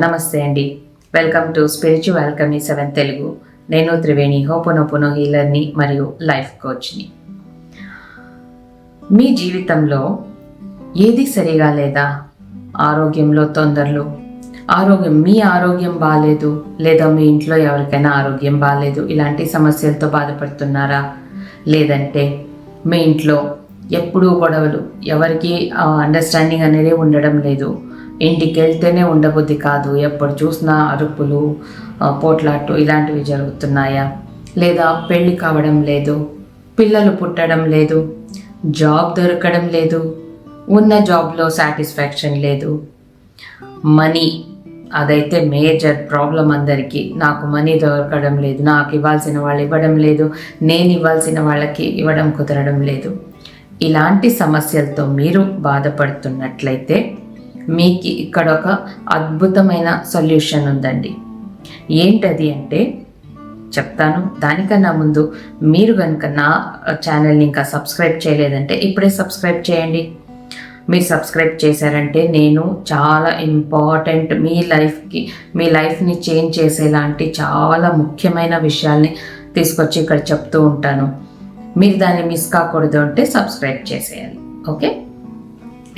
నమస్తే అండి. Welcome to spiritual welcome seven Telugu. నేను త్రివేణి హోపోనోపోనో హీలర్ని మరియు లైఫ్ కోచ్ని. మీ జీవితంలో ఏది సరిగా లేదా? ఆరోగ్యంలో తొందరలు? ఆరోగ్యం మీ ఆరోగ్యం బాగాలేదు లేదా మీ ఇంట్లో ఎవరికైనా ఆరోగ్యం బాగాలేదు ఇలాంటి సమస్యలతో బాధపడుతున్నారా? లేదంటే మీ ఇంట్లో ఎప్పుడూ గొడవలు ఎవరికి అండర్స్టాండింగ్ అనేది ఉండడం లేదు. ఇంటికి వెళ్తేనే ఉండబుద్ధి కాదు. ఎప్పుడు చూసినా అరుపులు పోట్లాట్లు ఇలాంటివి జరుగుతున్నాయా? లేదా పెళ్ళి కావడం లేదు పిల్లలు పుట్టడం లేదు జాబ్ దొరకడం లేదు ఉన్న జాబ్లో సాటిస్ఫాక్షన్ లేదు. మనీ అదైతే మేజర్ ప్రాబ్లం అందరికీ. నాకు మనీ దొరకడం లేదు నాకు ఇవ్వాల్సిన వాళ్ళు ఇవ్వడం లేదు నేను ఇవ్వాల్సిన వాళ్ళకి ఇవ్వడం కుదరడం లేదు. ఇలాంటి సమస్యలతో మీరు బాధపడుతున్నట్లయితే మీకు ఇక్కడ ఒక అద్భుతమైన సొల్యూషన్ ఉందండి. ఏంటది అంటే చెప్తాను దానికన్నా ముందు మీరు కనుక నా ఛానల్ని ఇంకా సబ్స్క్రైబ్ చేయలేదంటే ఇప్పుడే సబ్స్క్రైబ్ చేయండి. మీరు సబ్స్క్రైబ్ చేశారంటే నేను చాలా ఇంపార్టెంట్ మీ లైఫ్కి మీ లైఫ్ని చేంజ్ చేసేలాంటి చాలా ముఖ్యమైన విషయాల్ని తీసుకొచ్చి ఇక్కడ చెప్తూ ఉంటాను. మీరు దాన్ని మిస్ కాకూడదు అంటే సబ్స్క్రైబ్ చేసేయాలి. ఓకే?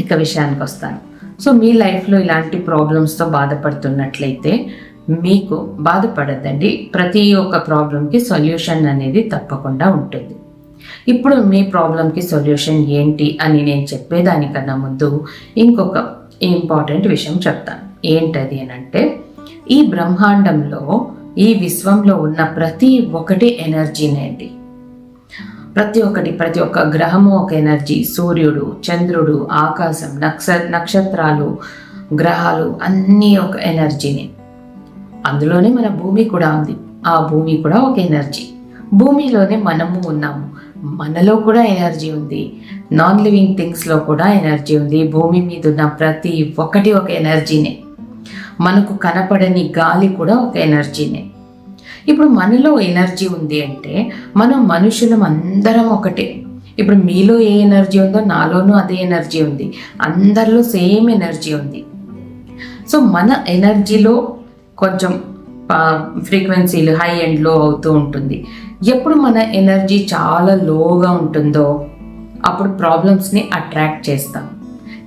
ఇక విషయానికి వస్తాను. సో మీ లైఫ్లో ఇలాంటి ప్రాబ్లమ్స్తో బాధపడుతున్నట్లయితే మీకు బాధపడద్దండి. ప్రతి ఒక్క ప్రాబ్లంకి సొల్యూషన్ అనేది తప్పకుండా ఉంటుంది. ఇప్పుడు మీ ప్రాబ్లంకి సొల్యూషన్ ఏంటి అని నేను చెప్పేదానికన్నా ముందు ఇంకొక ఇంపార్టెంట్ విషయం చెప్తాను. ఏంటది అని అంటే ఈ బ్రహ్మాండంలో ఈ విశ్వంలో ఉన్న ప్రతి ఒక్కటి ఎనర్జీనే అండి. ప్రతి ఒక్కటి ప్రతి ఒక్క గ్రహము ఒక ఎనర్జీ. సూర్యుడు చంద్రుడు ఆకాశం నక్ష నక్షత్రాలు గ్రహాలు అన్నీ ఒక ఎనర్జీనే. అందులోనే మన భూమి కూడా ఉంది. ఆ భూమి కూడా ఒక ఎనర్జీ. భూమిలోనే మనము ఉన్నాము. మనలో కూడా ఎనర్జీ ఉంది. నాన్ లివింగ్ థింగ్స్లో కూడా ఎనర్జీ ఉంది. భూమి మీద ఉన్న ప్రతి ఒక్కటి ఒక ఎనర్జీనే. మనకు కనపడని గాలి కూడా ఒక ఎనర్జీనే. ఇప్పుడు మనలో ఎనర్జీ ఉంది అంటే మనం మనుషులం అందరం ఒకటే. ఇప్పుడు మీలో ఏ ఎనర్జీ ఉందో నాలోనూ అదే ఎనర్జీ ఉంది. అందరిలో సేమ్ ఎనర్జీ ఉంది. సో మన ఎనర్జీలో కొంచెం ఫ్రీక్వెన్సీలు హై అండ్లో అవుతూ ఉంటుంది. ఎప్పుడు మన ఎనర్జీ చాలా లోగా ఉంటుందో అప్పుడు ప్రాబ్లమ్స్ని అట్రాక్ట్ చేస్తాం.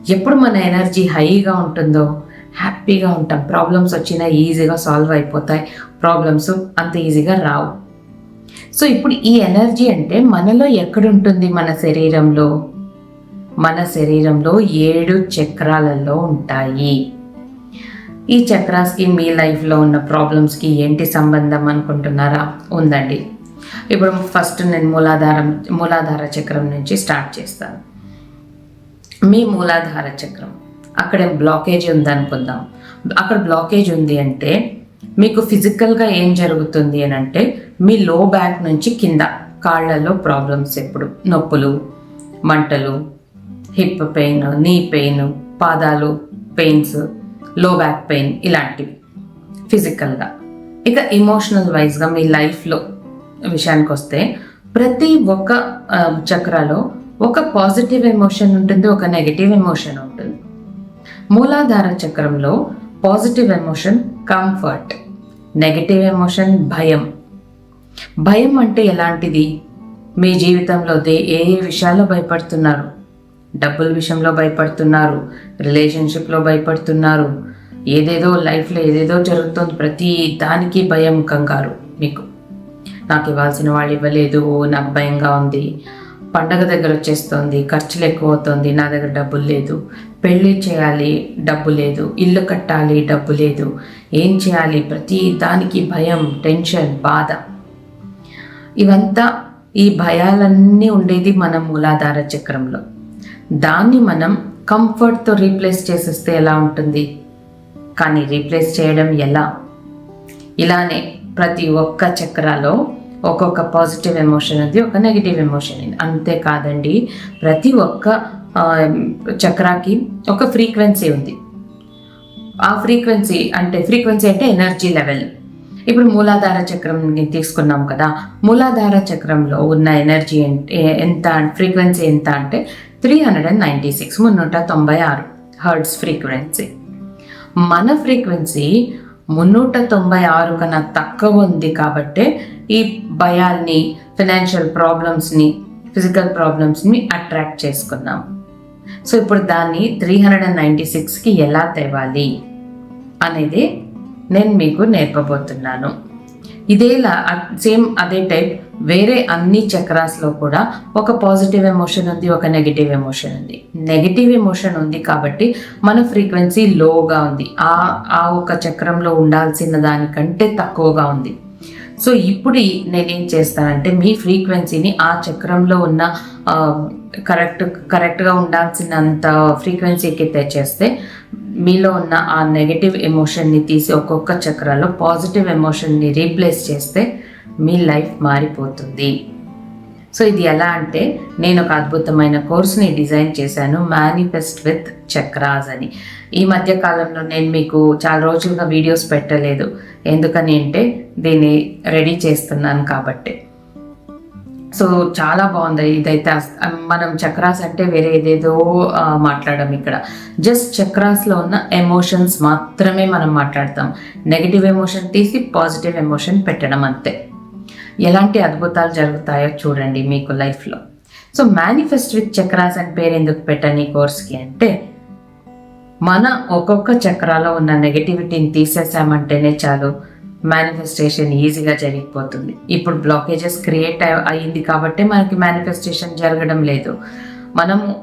ఎప్పుడు మన ఎనర్జీ హైగా ఉంటుందో హ్యాపీగా ఉంటాం. ప్రాబ్లమ్స్ వచ్చినా ఈజీగా సాల్వ్ అయిపోతాయి. ప్రాబ్లమ్స్ అంత ఈజీగా రావు. సో ఇప్పుడు ఈ ఎనర్జీ అంటే మనలో ఎక్కడుంటుంది మన శరీరంలో? మన శరీరంలో ఏడు చక్రాలలో ఉంటాయి. ఈ చక్రాస్కి మీ లైఫ్లో ఉన్న ప్రాబ్లమ్స్కి ఏంటి సంబంధం అనుకుంటున్నారా? ఉందండి. ఇప్పుడు ఫస్ట్ నేను మూలాధారం మూలాధార చక్రం నుంచి స్టార్ట్ చేస్తాను. మీ మూలాధార చక్రం. అక్కడ బ్లాకేజ్ ఉందనుకుందాం. అక్కడ బ్లాకేజ్ ఉంది అంటే మీకు ఫిజికల్గా ఏం జరుగుతుంది అని అంటే మీ లో బ్యాక్ నుంచి కింద కాళ్ళలో ప్రాబ్లమ్స్ ఎప్పుడు? నొప్పులు మంటలు హిప్ పెయిన్ నీ పెయిన్ పాదాలు పెయిన్స్లో బ్యాక్ పెయిన్ ఇలాంటివి. ఫిజికల్గా ఇక ఇమోషనల్ వైజ్గా మీ లైఫ్లో విషయానికి వస్తే ప్రతి ఒక్క చక్రాలో ఒక పాజిటివ్ ఎమోషన్ ఉంటుంది ఒక నెగిటివ్ ఎమోషన్ ఉంటుంది. మూలాధార చక్రంలో positive emotion comfort. Negative emotion భయం. భయం అంటే ఎలాంటిది? మీ జీవితంలో ఏ ఏ విషయాల్లో భయపడుతున్నారు? డబ్బుల విషయంలో భయపడుతున్నారు? రిలేషన్షిప్లో భయపడుతున్నారు? ఏదేదో లైఫ్లో ఏదేదో జరుగుతుంది. ప్రతి దానికి భయం కంగారు మీకు. నాకు ఇవ్వాల్సిన వాళ్ళు ఇవ్వలేదు. నాకు భయంగా ఉంది. పండగ దగ్గర వచ్చేస్తుంది. ఖర్చులు ఎక్కువ అవుతుంది నా దగ్గర డబ్బులు లేదు. పెళ్ళి చేయాలి డబ్బు లేదు. ఇల్లు కట్టాలి డబ్బు లేదు. ఏం చేయాలి? ప్రతి దానికి భయం టెన్షన్ బాధ. ఇవంతా ఈ భయాలన్నీ ఉండేది మన మూలాధార చక్రంలో. దాన్ని మనం కంఫర్ట్తో రీప్లేస్ చేసేస్తే ఎలా ఉంటుంది? కానీ రీప్లేస్ చేయడం ఎలా? ఇలానే ప్రతి ఒక్క చక్రాలో ఒక్కొక్క పాజిటివ్ ఎమోషన్ ఉంది ఒక నెగిటివ్ ఎమోషన్ ఉంది అంతేకాదండి ప్రతి ఒక్క చక్రాకి ఒక ఫ్రీక్వెన్సీ ఉంది. ఆ ఫ్రీక్వెన్సీ అంటే ఫ్రీక్వెన్సీ అంటే ఎనర్జీ లెవెల్ ఇప్పుడు మూలాధార చక్రం తీసుకున్నాం కదా మూలాధార చక్రంలో ఉన్న ఎనర్జీ ఎంత ఫ్రీక్వెన్సీ ఎంత అంటే three hundred and ninety six మున్నూట తొంభై ఆరు హర్డ్స్ ఫ్రీక్వెన్సీ మన ఫ్రీక్వెన్సీ మున్నూట తొంభై ఆరు కన్నా తక్కువ ఉంది కాబట్టి ఈ భయాల్ని ఫినాన్షియల్ ప్రాబ్లమ్స్ని ఫిజికల్ ప్రాబ్లమ్స్ని అట్రాక్ట్ చేసుకున్నాం. సో ఇప్పుడు దాన్ని త్రీ హండ్రెడ్ అండ్ నైంటీ సిక్స్కి ఎలా తేవాలి అనేది నేను మీకు నేర్పబోతున్నాను. ఇదేలా సేమ్ అదే టైప్ వేరే అన్ని చక్రాస్లో కూడా ఒక పాజిటివ్ ఎమోషన్ ఉంది ఒక నెగిటివ్ ఎమోషన్ ఉంది. నెగిటివ్ ఎమోషన్ ఉంది కాబట్టి మన ఫ్రీక్వెన్సీ లోగా ఉంది. ఆ ఆ ఒక చక్రంలో ఉండాల్సిన దానికంటే తక్కువగా ఉంది. సో ఇప్పుడు నేనేం చేస్తానంటే మీ ఫ్రీక్వెన్సీని ఆ చక్రంలో ఉన్న కరెక్ట్ కరెక్ట్గా ఉండాల్సినంత ఫ్రీక్వెన్సీకి తెచ్చేస్తే మీలో ఉన్న ఆ నెగటివ్ ఎమోషన్ని తీసి ఒక్కొక్క చక్రాల్లో పాజిటివ్ ఎమోషన్ని రీప్లేస్ చేస్తే మీ లైఫ్ మారిపోతుంది. సో ఇది ఎలా అంటే నేను ఒక అద్భుతమైన కోర్స్ని డిజైన్ చేశాను మేనిఫెస్ట్ విత్ చక్రాస్ అని. ఈ మధ్య కాలంలో నేను మీకు చాలా రోజులుగా వీడియోస్ పెట్టలేదు. ఎందుకని అంటే దీన్ని రెడీ చేస్తున్నాను కాబట్టి. సో చాలా బాగుంది. ఇదైతే మనం చక్రాస్ అంటే వేరే ఏదేదో మాట్లాడడం ఇక్కడ. జస్ట్ చక్రాస్లో ఉన్న ఎమోషన్స్ మాత్రమే మనం మాట్లాడతాం. నెగిటివ్ ఎమోషన్ తీసి పాజిటివ్ ఎమోషన్ పెట్టడం అంతే. ఎలాంటి అద్భుతాలు జరుగుతాయో చూడండి మీకు లైఫ్లో సో మేనిఫెస్ట్ విత్ చక్రాస్ అని పేరు ఎందుకు పెట్టని కోర్స్కి అంటే మన ఒక్కొక్క చక్రాలో ఉన్న నెగటివిటీని తీసేసామంటేనే చాలు మేనిఫెస్టేషన్ ఈజీగా జరిగిపోతుంది. ఇప్పుడు బ్లాకేజెస్ క్రియేట్ అయ్యింది కాబట్టి మనకి మేనిఫెస్టేషన్ జరగడం లేదు. మనం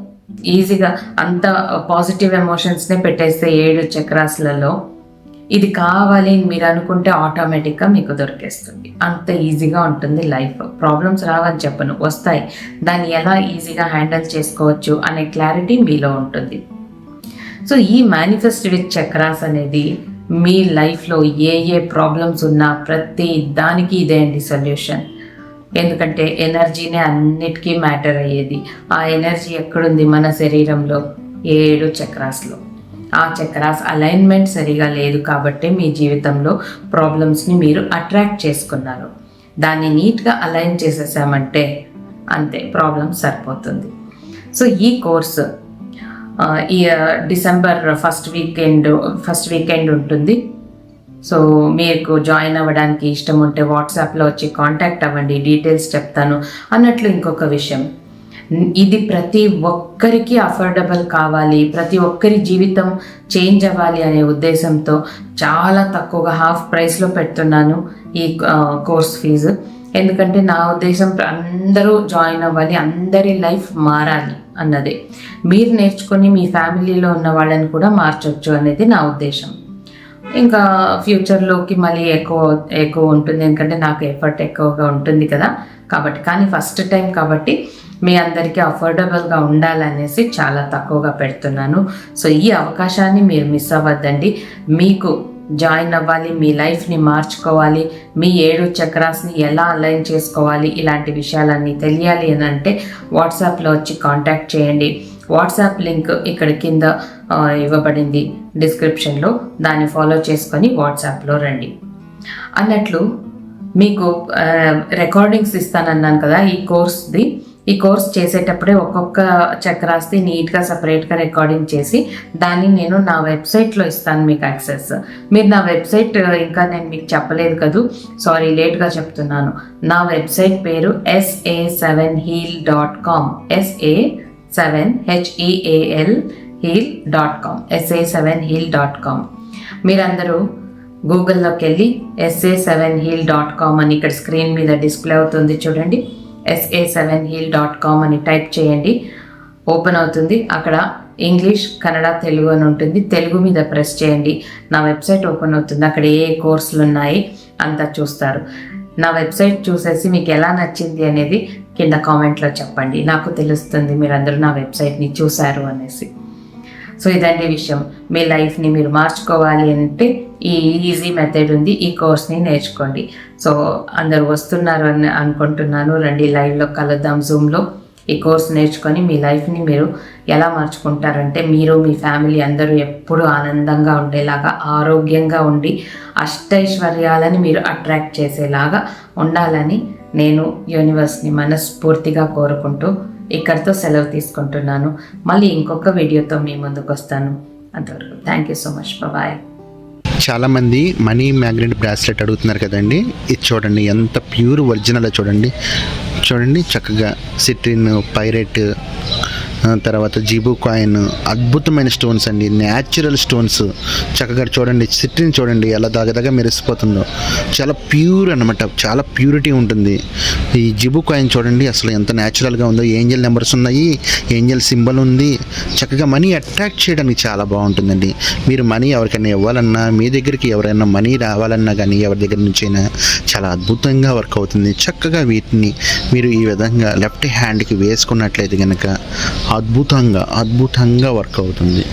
ఈజీగా అంత పాజిటివ్ ఎమోషన్స్నే పెట్టేస్తే ఏడు చక్రాస్లలో ఇది కావాలి మీరు అనుకుంటే ఆటోమేటిక్గా మీకు దొరికేస్తుంది. అంత ఈజీగా ఉంటుంది లైఫ్. ప్రాబ్లమ్స్ రావని చెప్పను. వస్తాయి. దాన్ని ఎలా ఈజీగా హ్యాండిల్ చేసుకోవచ్చు అనే క్లారిటీ మీలో ఉంటుంది. సో ఈ మేనిఫెస్ట్ విత్ చక్రాస్ అనేది మీ లైఫ్లో ఏ ఏ ప్రాబ్లమ్స్ ఉన్నా ప్రతి దానికి ఇదే అండి సొల్యూషన్. ఎందుకంటే ఎనర్జీనే అన్నిటికీ మ్యాటర్ అయ్యేది. ఆ ఎనర్జీ ఎక్కడుంది మన శరీరంలో? ఏడు చక్రాస్లో. ఆ చక్రాస్ అలైన్మెంట్ సరిగా లేదు కాబట్టి మీ జీవితంలో ప్రాబ్లమ్స్ని మీరు అట్రాక్ట్ చేసుకున్నారు. దాన్ని నీట్గా అలైన్ చేసేసామంటే అంతే ప్రాబ్లమ్ సరిపోతుంది. సో ఈ కోర్సు ఈ December first weekend first weekend ఉంటుంది. సో మీకు జాయిన్ అవ్వడానికి ఇష్టం ఉంటే వాట్సాప్లో వచ్చి కాంటాక్ట్ అవ్వండి డీటెయిల్స్ చెప్తాను అన్నట్లు ఇంకొక విషయం. ఇది ప్రతి ఒక్కరికి అఫోర్డబుల్ కావాలి. ప్రతి ఒక్కరి జీవితం చేంజ్ అవ్వాలి అనే ఉద్దేశంతో చాలా తక్కువగా హాఫ్ ప్రైస్లో పెడుతున్నాను ఈ కోర్స్ ఫీజు ఎందుకంటే నా ఉద్దేశం అందరూ జాయిన్ అవ్వాలి అందరి లైఫ్ మారాలి అన్నదే. మీరు నేర్చుకొని మీ ఫ్యామిలీలో ఉన్న వాళ్ళని కూడా మార్చవచ్చు అనేది నా ఉద్దేశం. ఇంకా ఫ్యూచర్లోకి మళ్ళీ ఎక్కువ ఎక్కువ ఉంటుంది. ఎందుకంటే నాకు ఎఫర్ట్ ఎక్కువగా ఉంటుంది కదా. కాబట్టి కానీ ఫస్ట్ టైం కాబట్టి మీ అందరికీ అఫోర్డబుల్గా ఉండాలనేసి చాలా తక్కువగా పెడుతున్నాను. సో ఈ అవకాశాన్ని మీరు మిస్ అవ్వద్దండి. మీకు జాయిన్ అవ్వాలి మీ లైఫ్ని మార్చుకోవాలి మీ ఏడు చక్రాస్ని ఎలా అలైన్ చేసుకోవాలి ఇలాంటి విషయాలన్నీ తెలియాలి అని అంటే వాట్సాప్లో వచ్చి కాంటాక్ట్ చేయండి. వాట్సాప్ లింక్ ఇక్కడ కింద ఇవ్వబడింది డిస్క్రిప్షన్లో. దాన్ని ఫాలో చేసుకొని వాట్సాప్లో రండి. అన్నట్లు మీకు రికార్డింగ్స్ ఇస్తానన్నాను కదా ఈ కోర్స్ది ఈ కోర్స్ చేసేటప్పుడే ఒక్కొక్క చక్రాస్తి నీట్గా సపరేట్గా రికార్డింగ్ చేసి దాన్ని నేను నా వెబ్సైట్లో ఇస్తాను మీకు యాక్సెస్. మీరు నా వెబ్సైట్ ఇంకా నేను మీకు చెప్పలేదు కదూ? సారీ లేట్గా చెప్తున్నాను. నా వెబ్సైట్ పేరు S A seven heal dot com S A seven H E A L heal dot com S A seven heal dot com మీరందరూ గూగుల్లోకి వెళ్ళి S A seven heal dot com అని ఇక్కడ స్క్రీన్ మీద డిస్ప్లే అవుతుంది చూడండి. S A seven heal dot com అని type చేయండి. ఓపెన్ అవుతుంది. అక్కడ ఇంగ్లీష్ కన్నడ తెలుగు అని ఉంటుంది. తెలుగు మీద ప్రెస్ చేయండి. నా వెబ్సైట్ ఓపెన్ అవుతుంది. అక్కడ ఏ కోర్సులు ఉన్నాయి అంతా చూస్తారు. నా వెబ్సైట్ చూసేసి మీకు ఎలా నచ్చింది అనేది కింద కామెంట్లో చెప్పండి. నాకు తెలుస్తుంది మీరందరూ నా వెబ్సైట్ని చూశారు అనేసి. సో ఇదండి విషయం. మీ లైఫ్ని మీరు మార్చుకోవాలి అంటే ఈ ఈజీ మెథడ్ ఉంది ఈ కోర్స్ని నేర్చుకోండి. సో అందరు వస్తున్నారు అని అనుకుంటున్నాను. రండి లైవ్లో కలుద్దాం జూమ్లో ఈ కోర్స్ నేర్చుకొని మీ లైఫ్ని మీరు ఎలా మార్చుకుంటారంటే మీరు మీ ఫ్యామిలీ అందరూ ఎప్పుడూ ఆనందంగా ఉండేలాగా ఆరోగ్యంగా ఉండి అష్టైశ్వర్యాలని మీరు అట్రాక్ట్ చేసేలాగా ఉండాలని నేను యూనివర్స్ని మనస్ఫూర్తిగా కోరుకుంటూ ఇక్కడితో సెలవు తీసుకుంటున్నాను. మళ్ళీ ఇంకొక వీడియోతో మీ ముందుకు వస్తాను. అంతవరకు thank you so much bye చాలామంది మనీ మ్యాగ్నెట్ బ్రాస్లెట్ అడుగుతున్నారు కదండి. ఇది చూడండి ఎంత ప్యూర్ ఒరిజినల్ చూడండి. చూడండి చక్కగా సిట్రిన్ పైరెట్ తర్వాత జీబు కాయిన్ అద్భుతమైన స్టోన్స్ అండి. Natural stones. చక్కగా చూడండి సిట్రిన్ చూడండి ఎలా దాగదాగా మెరిసిపోతుందో. చాలా ప్యూర్ అనమాట చాలా ప్యూరిటీ ఉంటుంది. ఈ జిబు కాయిన్ చూడండి అసలు ఎంత న్యాచురల్గా ఉందో. ఏంజల్ నెంబర్స్ ఉన్నాయి ఏంజల్ సింబల్ ఉంది. చక్కగా మనీ అట్రాక్ట్ చేయడానికి చాలా బాగుంటుందండి. మీరు మనీ ఎవరికైనా ఇవ్వాలన్నా మీ దగ్గరికి ఎవరైనా మనీ రావాలన్నా కానీ ఎవరి దగ్గర నుంచైనా చాలా అద్భుతంగా వర్క్ అవుతుంది. చక్కగా వీటిని మీరు ఈ విధంగా లెఫ్ట్ హ్యాండ్కి వేసుకున్నట్లయితే కనుక అద్భుతంగా అద్భుతంగా వర్క్ అవుతుంది.